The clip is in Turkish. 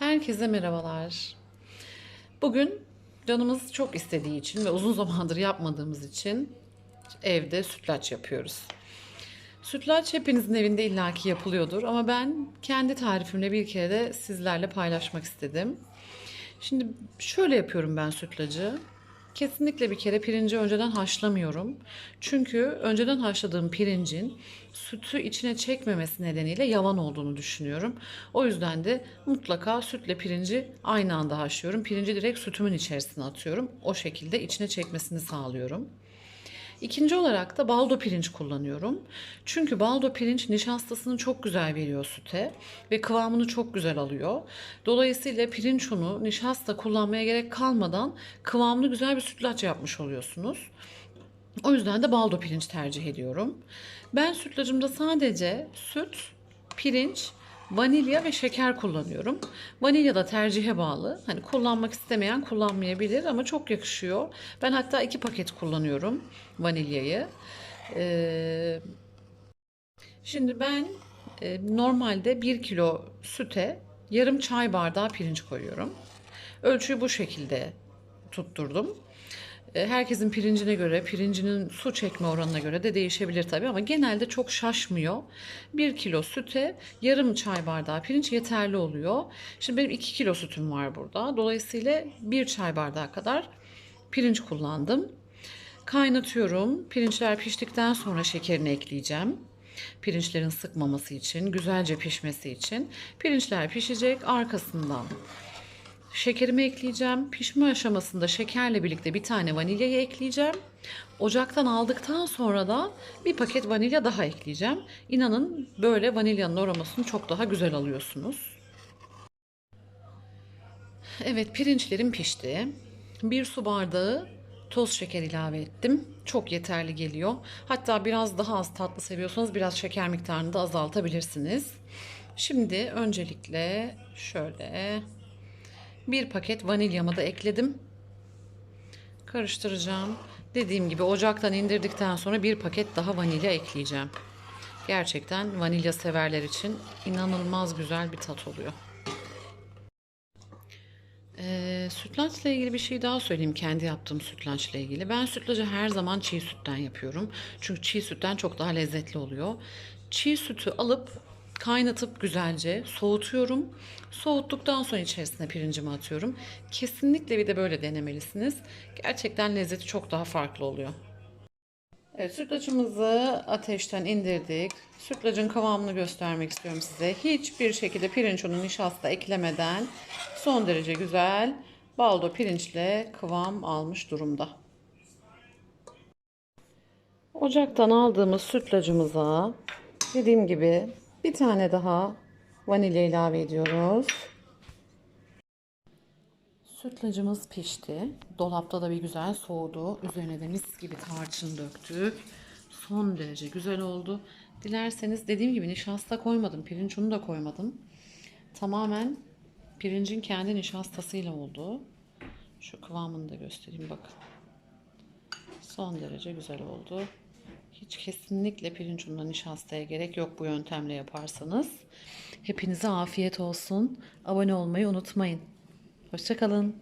Herkese merhabalar. Bugün canımız çok istediği için ve uzun zamandır yapmadığımız için evde sütlaç yapıyoruz. Sütlaç hepinizin evinde illaki yapılıyordur ama ben kendi tarifimle bir kere de sizlerle paylaşmak istedim. Şimdi şöyle yapıyorum ben sütlacı. Kesinlikle bir kere pirinci önceden haşlamıyorum. Çünkü önceden haşladığım pirincin sütü içine çekmemesi nedeniyle yavan olduğunu düşünüyorum. O yüzden de mutlaka sütle pirinci aynı anda haşlıyorum. Pirinci direkt sütümün içerisine atıyorum. O şekilde içine çekmesini sağlıyorum. İkinci olarak da baldo pirinç kullanıyorum. Çünkü baldo pirinç nişastasını çok güzel veriyor süte ve kıvamını çok güzel alıyor. Dolayısıyla pirinç unu nişasta kullanmaya gerek kalmadan kıvamlı güzel bir sütlaç yapmış oluyorsunuz. O yüzden de baldo pirinç tercih ediyorum. Ben sütlacımda sadece süt, pirinç, vanilya ve şeker kullanıyorum. Vanilya da tercihe bağlı. Hani kullanmak istemeyen kullanmayabilir ama çok yakışıyor. Ben hatta iki paket kullanıyorum vanilyayı. Ee, şimdi ben e, normalde 1 kilo süte yarım çay bardağı pirinç koyuyorum. Ölçüyü bu şekilde tutturdum. E, Herkesin pirincine göre, pirincinin su çekme oranına göre de değişebilir tabii ama genelde çok şaşmıyor. 1 kilo süte yarım çay bardağı pirinç yeterli oluyor. Şimdi benim 2 kilo sütüm var burada. Dolayısıyla 1 çay bardağı kadar pirinç kullandım. Kaynatıyorum. Pirinçler piştikten sonra şekerini ekleyeceğim. Pirinçlerin sıkmaması için, güzelce pişmesi için. Pirinçler pişecek. Arkasından Şekerimi ekleyeceğim. Pişme aşamasında şekerle birlikte bir tane vanilyayı ekleyeceğim. Ocaktan aldıktan sonra da bir paket vanilya daha ekleyeceğim. İnanın böyle vanilyanın aromasını çok daha güzel alıyorsunuz. Evet pirinçlerim pişti. Bir su bardağı toz şeker ilave ettim. Çok yeterli geliyor. Hatta biraz daha az tatlı seviyorsanız biraz şeker miktarını da azaltabilirsiniz. Şimdi öncelikle şöyle bir paket vanilyamı da ekledim. Karıştıracağım. Dediğim gibi ocaktan indirdikten sonra bir paket daha vanilya ekleyeceğim. Gerçekten vanilya severler için inanılmaz güzel bir tat oluyor. Ee, sütlaçla ilgili bir şey daha söyleyeyim kendi yaptığım sütlaçla ilgili. Ben sütlacı her zaman çiğ sütten yapıyorum. Çünkü çiğ sütten çok daha lezzetli oluyor. Çiğ sütü alıp kaynatıp güzelce soğutuyorum. Soğuttuktan sonra içerisine pirincimi atıyorum. Kesinlikle bir de böyle denemelisiniz. Gerçekten lezzeti çok daha farklı oluyor. Evet, sütlacımızı ateşten indirdik. Sütlacın kıvamını göstermek istiyorum size. Hiçbir şekilde pirinç unu nişasta eklemeden son derece güzel baldo pirinçle kıvam almış durumda. Ocaktan aldığımız sütlacımıza dediğim gibi bir tane daha vanilya ilave ediyoruz. Sütlacımız pişti. Dolapta da bir güzel soğudu. Üzerine de mis gibi tarçın döktük. Son derece güzel oldu. Dilerseniz dediğim gibi nişasta koymadım. Pirinç unu da koymadım. Tamamen pirincin kendi nişastasıyla oldu. Şu kıvamını da göstereyim bakın. Son derece güzel oldu. Hiç kesinlikle pirinç ununa nişastaya gerek yok bu yöntemle yaparsanız. Hepinize afiyet olsun. Abone olmayı unutmayın. Hoşçakalın.